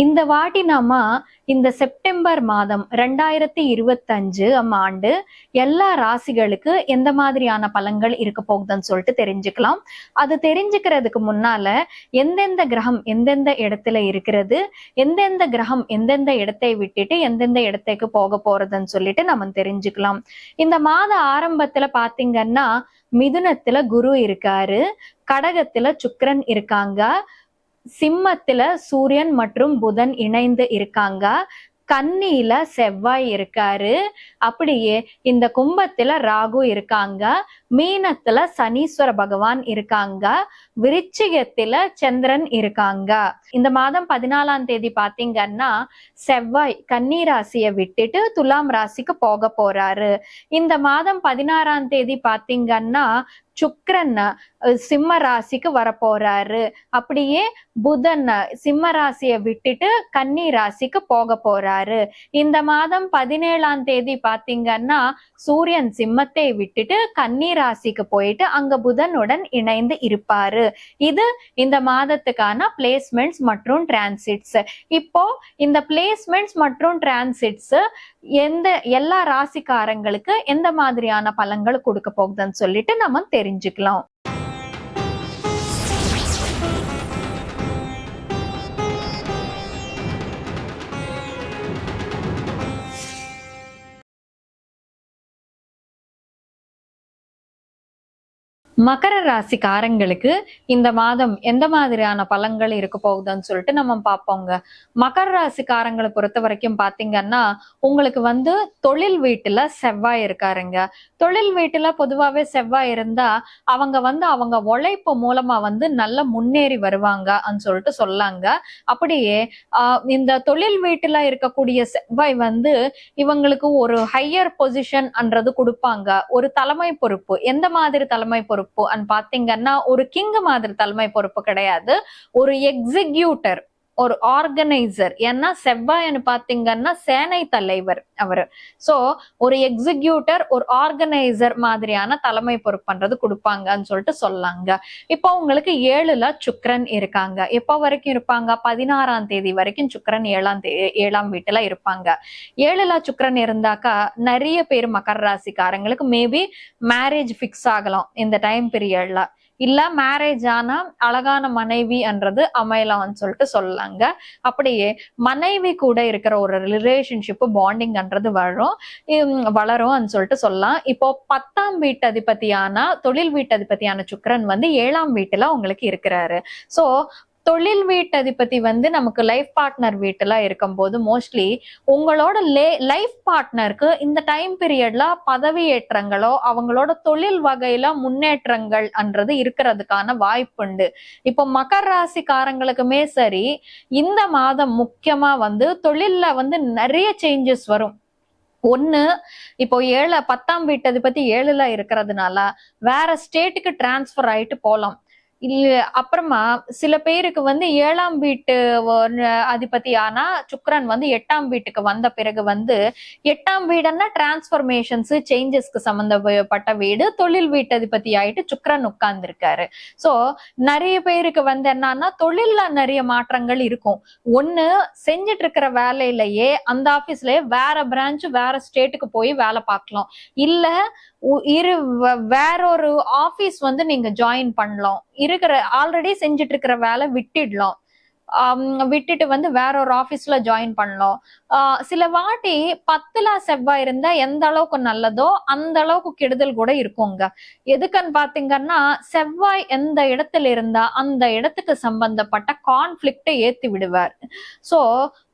இந்த வாட்டி நாம இந்த செப்டம்பர் மாதம் ரெண்டாயிரத்தி இருபத்தஞ்சு ஆண்டு எல்லா ராசிகளுக்கு எந்த மாதிரியான பலன்கள் இருக்க போகுதுன்னு சொல்லிட்டு தெரிஞ்சுக்கலாம். அது தெரிஞ்சுக்கிறதுக்கு முன்னால எந்தெந்த கிரகம் எந்தெந்த இடத்துல இருக்கிறது எந்தெந்த கிரகம் எந்தெந்த இடத்தை விட்டுட்டு எந்தெந்த இடத்துக்கு போக போறதுன்னு சொல்லிட்டு நம்ம தெரிஞ்சுக்கலாம். இந்த மாத ஆரம்பத்துல பாத்தீங்கன்னா மிதுனத்துல குரு இருக்காரு கடகத்துல சுக்கரன் இருக்காங்க சிம்மத்துல சூரியன் மற்றும் புதன் இணைந்து இருக்காங்க. கன்னியில செவ்வாய் இருக்காரு. அப்படியே இந்த கும்பத்துல ராகு இருக்காங்க. மீனத்துல சனீஸ்வர பகவான் இருக்காங்க. விருச்சிகத்துல சந்திரன் இருக்காங்க. இந்த மாதம் பதினாலாம் தேதி பாத்தீங்கன்னா செவ்வாய் கன்னி ராசியை விட்டுட்டு துலாம் ராசிக்கு போக போறாரு. இந்த மாதம் பதினாறாம் தேதி பாத்தீங்கன்னா சுக்ரன் சிம்ம ராசிக்கு வர போறாரு அப்படியே புதன் சிம்ம ராசியை விட்டுட்டு கன்னி ராசிக்கு போக போறாரு. இந்த மாதம் பதினேழாம் தேதி பாத்தீங்கன்னா சூரியன் சிம்மத்தை விட்டுட்டு கன்னி ராசிக்கு போயிட்டு அங்க புதனுடன் இணைந்து இருப்பாரு. இது இந்த மாதத்துக்கான பிளேஸ்மெண்ட்ஸ் மற்றும் டிரான்சிட்ஸ் இப்போ இந்த பிளேஸ்மெண்ட்ஸ் மற்றும் டிரான்சிட்ஸ் எந்த எல்லா ராசிக்காரங்களுக்கு எந்த மாதிரியான பலன்கள் கொடுக்க போகுதுன்னு சொல்லிட்டு நம்ம தெரிஞ்சுக்கலாம். மகர ராசிக்காரங்களுக்கு இந்த மாதம் எந்த மாதிரியான பலன்கள் இருக்க போகுதுன்னு சொல்லிட்டு நம்ம பார்ப்போங்க. மகர ராசிக்காரங்களை பொறுத்த வரைக்கும் பாத்தீங்கன்னா உங்களுக்கு வந்து தொழில் வீட்டுல செவ்வாய் இருக்காருங்க. தொழில் வீட்டுல பொதுவாவே செவ்வாய் இருந்தா அவங்க வந்து அவங்க உழைப்பு மூலமா வந்து நல்ல முன்னேறி வருவாங்க சொல்லிட்டு சொல்லாங்க. அப்படியே ஆஹ் இந்த தொழில் வீட்டுல இருக்கக்கூடிய செவ்வாய் வந்து இவங்களுக்கு ஒரு ஹையர் பொசிஷன் அன்றது கொடுப்பாங்க. ஒரு தலைமை பொறுப்பு. எந்த மாதிரி தலைமை பொறுப்பு? அண்ட் பாத்தீங்கன்னா ஒரு கிங் மாதிரி தலைமை பொறுப்பு கிடையாது. ஒரு எக்ஸிக்யூட்டர் ஒரு ஆர்கனைசர் ஏன்னா செவ்வாய்னு பாத்தீங்கன்னா சேனை தலைவர் அவர். சோ ஒரு எக்ஸிக்யூட்டர் ஒரு ஆர்கனைசர் மாதிரியான தலைமை பொறுப்புன்றது கொடுப்பாங்கன்னு சொல்லிட்டு சொல்லாங்க. இப்போ உங்களுக்கு ஏழுல சுக்கரன் இருக்காங்க. எப்போ வரைக்கும் இருப்பாங்க? பதினாறாம் தேதி வரைக்கும் சுக்கரன் ஏழாம் தே ஏழாம் வீட்டுல இருப்பாங்க. ஏழுல சுக்கரன் இருந்தாக்கா நிறைய பேர் மகர ராசிக்காரங்களுக்கு மேபி மேரேஜ் ஃபிக்ஸ் ஆகலாம் இந்த டைம் பீரியட்ல இல்ல மேரேஜ் ஆனா அழகான மனைவின்றது அமையலாம்னு சொல்லிட்டு சொல்லலாங்க அப்படியே மனைவி கூட இருக்கிற ஒரு ரிலேஷன்ஷிப் பாண்டிங்ன்றது வரும். வளரும் சொல்லிட்டு சொல்லலாம். இப்போ பத்தாம் வீட்டு அதிபதியான தொழில் வீட்டு அதிபதியான சுக்கரன் வந்து ஏழாம் வீட்டுல உங்களுக்கு இருக்கிறாரு. சோ தொழில் வீட்டதிபதி வந்து நமக்கு லைஃப் பார்ட்னர் வீட்டுல இருக்கும்போது மோஸ்ட்லி உங்களோட லே லைஃப் பார்ட்னருக்கு இந்த டைம் பீரியட்ல பதவி ஏற்றங்களோ அவங்களோட தொழில் வகையில முன்னேற்றங்கள் அன்றது இருக்கிறதுக்கான வாய்ப்புண்டு இப்போ மகர ராசிக்காரங்களுக்குமே சரி இந்த மாதம் முக்கியமா வந்து தொழில்ல வந்து நிறைய சேஞ்சஸ் வரும். ஒன்று இப்போ ஏழு பத்தாம் வீட்டு அதிபதி ஏழுல இருக்கிறதுனால வேற ஸ்டேட்டுக்கு டிரான்ஸ்ஃபர் ஆயிட்டு போலாம். இல்ல அப்புறமா சில பேருக்கு வந்து ஏழாம் வீட்டு வ- அதிபதி ஆனா வந்து எட்டாம் வீட்டுக்கு வந்த பிறகு வந்து எட்டாம் வீடுன்னா டிரான்ஸ்பர்மேஷன்ஸ் சேஞ்சஸ்க்கு சம்பந்தப்பட்ட வீடு தொழில் வீட்டு அதிபதி ஆயிட்டு சுக்கிரன் உட்கார்ந்துருக்காரு. சோ நிறைய பேருக்கு வந்து என்னன்னா தொழில்ல நிறைய மாற்றங்கள் இருக்கும். ஒண்ணு செஞ்சுட்டு இருக்கிற வேலையிலேயே அந்த ஆபீஸ்லயே வேற பிரான்ச் வேற ஸ்டேட்டுக்கு போய் வேலை பார்க்கலாம். இல்ல உ- இரு வேற ஒரு ஆபீஸ் வந்து நீங்க ஜாயின் பண்ணலாம். இருக்கிற ஆல்ரெடி செஞ்சுட்டு இருக்கிற வேலை விட்டுடலாம். விட்டுட்டு வந்து வேற ஒரு ஆபீஸ்ல ஜாயின் பண்ணலாம். ஆஹ் சில வாட்டி பத்துல செவ்வாய் இருந்தா எந்த அளவுக்கு நல்லதோ அந்த அளவுக்கு கெடுதல் கூட இருக்குங்க. எதுக்குன்னு பாத்தீங்கன்னா செவ்வாய் எந்த இடத்துல இருந்தா அந்த இடத்துக்கு சம்பந்தப்பட்ட கான்ஃபிளிக்டை ஏத்தி விடுவார். சோ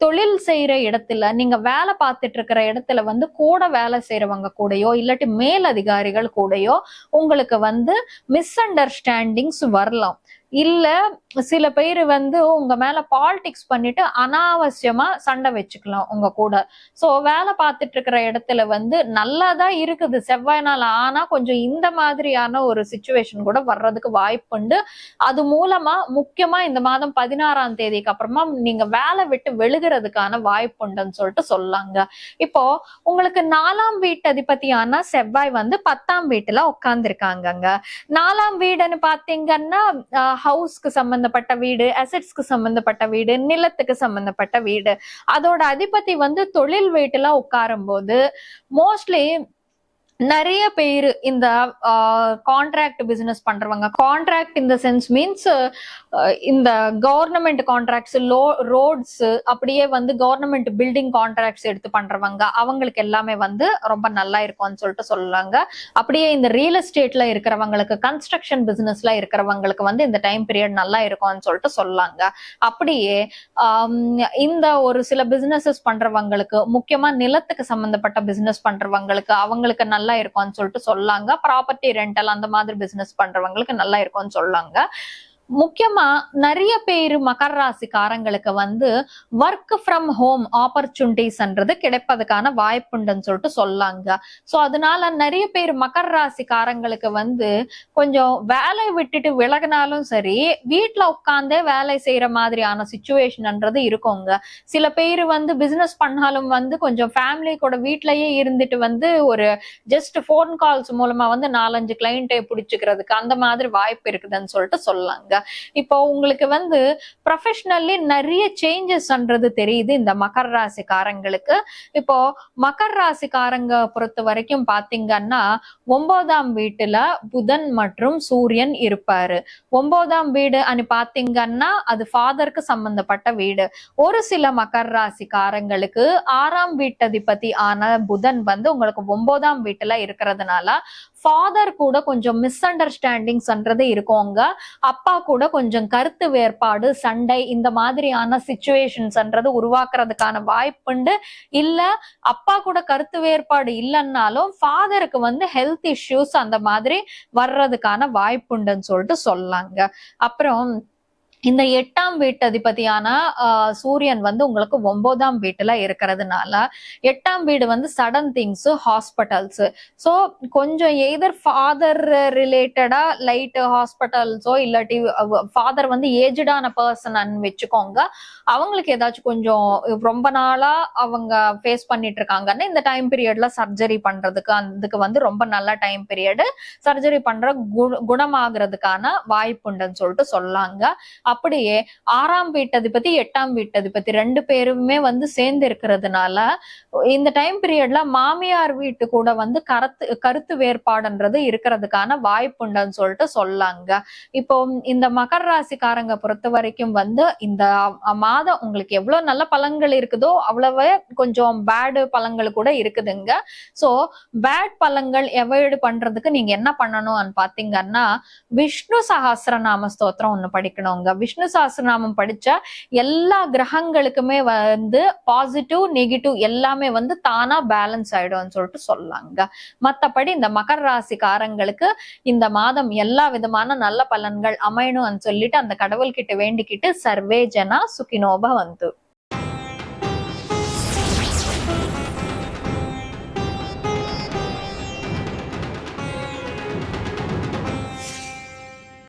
தொழில் செய்யற இடத்துல நீங்க வேலை பார்த்துட்டு இருக்கிற இடத்துல வந்து கூட வேலை செய்யறவங்க கூடயோ இல்லாட்டி மேல் அதிகாரிகள் கூடயோ உங்களுக்கு வந்து மிஸ் அண்டர்ஸ்டாண்டிங்ஸ் வரலாம். இல்ல சில பேர் வந்து உங்க மேல பாலிடிக்ஸ் பண்ணிட்டு அனாவசியமா சண்டை வச்சுக்கலாம் உங்க கூட. சோ வேலை பார்த்துட்டு இருக்கிற இடத்துல வந்து நல்லாதான் இருக்குது செவ்வாய் நாள் ஆனா கொஞ்சம் இந்த மாதிரியான ஒரு சுச்சுவேஷன் கூட வர்றதுக்கு வாய்ப்புண்டு அது மூலமா முக்கியமா இந்த மாதம் பதினாறாம் தேதிக்கு அப்புறமா நீங்க வேலை விட்டு வெளுகிறதுக்கான வாய்ப்புண்டுன்னு சொல்லிட்டு சொல்லாங்க. இப்போ உங்களுக்கு நாலாம் வீட்டு அதிபதியான செவ்வாய் வந்து பத்தாம் வீட்டுல உட்கார்ந்துருக்காங்கங்க. நாலாம் வீடுன்னு பாத்தீங்கன்னா ஹவுஸ்க்கு சம்பந்தப்பட்ட வீடு அசெட்ஸ்க்கு சம்பந்தப்பட்ட வீடு நிலத்துக்கு சம்பந்தப்பட்ட வீடு. அதோட அதிபதி வந்து தொழில் வீட்டுல உட்காரும் போது மோஸ்ட்லி நிறைய பேர் இந்த கான்ட்ராக்ட் பிசினஸ் பண்றவங்க. கான்ட்ராக்ட் இந்த சென்ஸ் மீன்ஸ் இந்த கவர்மெண்ட் கான்ட்ராக்ட்ஸ் லோ ரோட்ஸ் அப்படியே வந்து கவர்மெண்ட் பில்டிங் கான்ட்ராக்ட்ஸ் எடுத்து பண்றவங்க. அவங்களுக்கு எல்லாமே வந்து ரொம்ப நல்லா இருக்கும்னு சொல்லிட்டு சொல்லுவாங்க அப்படியே இந்த ரியல் எஸ்டேட்ல இருக்கிறவங்களுக்கு கன்ஸ்ட்ரக்ஷன் பிசினஸ்ல இருக்கிறவங்களுக்கு வந்து இந்த டைம் பீரியட் நல்லா இருக்கும்னு சொல்லிட்டு சொல்லாங்க. அப்படியே ஆம், இந்த ஒரு சில பிசினஸஸ் பண்றவங்களுக்கு முக்கியமா நிலத்துக்கு சம்பந்தப்பட்ட பிசினஸ் பண்றவங்களுக்கு அவங்களுக்கு நல்ல இருக்கும்னு சொல்லிட்டு சொல்லாங்க. ப்ராப்பர்ட்டி ரெண்டல் அந்த மாதிரி பிசினஸ் பண்றவங்களுக்கு நல்லா இருக்கும்னு சொல்லாங்க. முக்கியமா நிறைய பேர் மகர ராசிக்காரங்களுக்கு வந்து ஒர்க் ஃப்ரம் ஹோம் ஆப்பர்ச்சுனிட்டிஸ்ன்றது கிடைப்பதுக்கான வாய்ப்புண்டுன்னு சொல்லிட்டு சொல்லாங்க. சோ அதனால நிறைய பேர் மகர ராசிக்காரங்களுக்கு வந்து கொஞ்சம் வேலையை விட்டுட்டு விலகினாலும் சரி வீட்ல உட்காந்தே வேலை செய்யற மாதிரியான சுச்சுவேஷன்ன்றது இருக்குங்க. சில பேர் வந்து பிசினஸ் பண்ணாலும் வந்து கொஞ்சம் ஃபேமிலி கூட வீட்லயே இருந்துட்டு வந்து ஒரு ஜஸ்ட் ஃபோன் கால்ஸ் மூலமா வந்து நாலஞ்சு கிளைண்ட்டை பிடிச்சிக்கிறதுக்கு அந்த மாதிரி வாய்ப்பு இருக்குதுன்னு சொல்லிட்டு சொல்லாங்க. இப்போ உங்களுக்கு வந்து ப்ரொஃபஷனல்லி நிறைய சேஞ்சஸ்ன்றது தெரியுது இந்த மகர ராசிக்காரங்களுக்கு. இப்போ மகர ராசிக்காரங்க பொறுத்த வரைக்கும் பாத்தீங்கன்னா ஒன்பதாம் வீட்டுல புதன் மற்றும் சூரியன் இருப்பாரு. ஒன்பதாம் வீடு அனு பாத்தீங்கன்னா அது ஃபாதருக்கு சம்பந்தப்பட்ட வீடு. ஒரு சில மகர ராசிக்காரங்களுக்கு ஆறாம் வீட்டதிபதி ஆன புதன் வந்து உங்களுக்கு ஒன்பதாம் வீட்டுல இருக்கிறதுனால ஃபாதர் கூட கொஞ்சம் மிஸ் அண்டர்ஸ்டாண்டிங்ஸ்ன்றது இருக்குங்க அப்பா கூட கொஞ்சம் கருத்து வேறுபாடு சண்டை இந்த மாதிரியான சுச்சுவேஷன்ஸ்ன்றது உருவாக்குறதுக்கான வாய்ப்புண்டு. இல்ல அப்பா கூட கருத்து வேறுபாடு இல்லைன்னாலும் ஃபாதருக்கு வந்து ஹெல்த் இஷ்யூஸ் அந்த மாதிரி வர்றதுக்கான வாய்ப்புண்டுன்னு சொல்லிட்டு சொல்லாங்க. அப்புறம் இந்த எட்டாம் வீட்டு அதிபதியான சூரியன் வந்து உங்களுக்கு ஒன்பதாம் வீட்டுல இருக்கிறதுனால எட்டாம் வீடு வந்து சடன் திங்ஸ் ஹாஸ்பிட்டல்ஸ் ஸோ கொஞ்சம் எதர் ஃபாதர் ரிலேட்டடா லைட் ஹாஸ்பிட்டல்ஸோ இல்லாட்டி ஃபாதர் வந்து ஏஜ்டான பர்சன் வச்சுக்கோங்க. அவங்களுக்கு ஏதாச்சும் கொஞ்சம் ரொம்ப நாளா அவங்க ஃபேஸ் பண்ணிட்டு இருக்காங்கன்னா இந்த டைம் பீரியட்ல சர்ஜரி பண்றதுக்கு அதுக்கு வந்து ரொம்ப நல்ல டைம் பீரியடு சர்ஜரி பண்ற கு- குணமாகறதுக்கான வாய்ப்புண்டுன்னு சொல்லிட்டு சொல்லாங்க. அப்படியே ஆறாம் வீட்டதிபதி எட்டாம் வீட்டதிபதி ரெண்டு பேருமே வந்து சேர்ந்து இருக்கிறதுனால இந்த டைம் பீரியட்ல மாமியார் வீட்டு கூட வந்து கருத்து கருத்து வேறுபாடுன்றது இருக்கிறதுக்கான வாய்ப்புண்டுன்னு சொல்லிட்டு சொல்லாங்க. இப்போ இந்த மகர ராசிக்காரங்க பொறுத்த வரைக்கும் வந்து இந்த மாதம் உங்களுக்கு எவ்வளவு நல்ல பலன்கள் இருக்குதோ அவ்வளவு கொஞ்சம் பேடு பலன்கள் கூட இருக்குதுங்க. சோ பேட் பலன்கள் எவைடு பண்றதுக்கு நீங்க என்ன பண்ணணும்னு பாத்தீங்கன்னா விஷ்ணு சஹஸ்ரநாம ஸ்தோத்திரம் ஒண்ணு படிக்கணுங்க. விஷ்ணு சாஸ்திரநாமம் படிச்சா எல்லா கிரகங்களுக்குமே வந்து பாசிட்டிவ் நெகட்டிவ் எல்லாமே வந்து தானா பேலன்ஸ் ஆயிடும்னு சொல்லிட்டு சொல்லாங்க. மத்தபடி இந்த மகர ராசிக்காரங்களுக்கு இந்த மாதம் எல்லா விதமான நல்ல பலன்கள் அமையணும்னு சொல்லிட்டு அந்த கடவுள்கிட்ட வேண்டிக்கிட்டு சர்வே ஜனா வந்து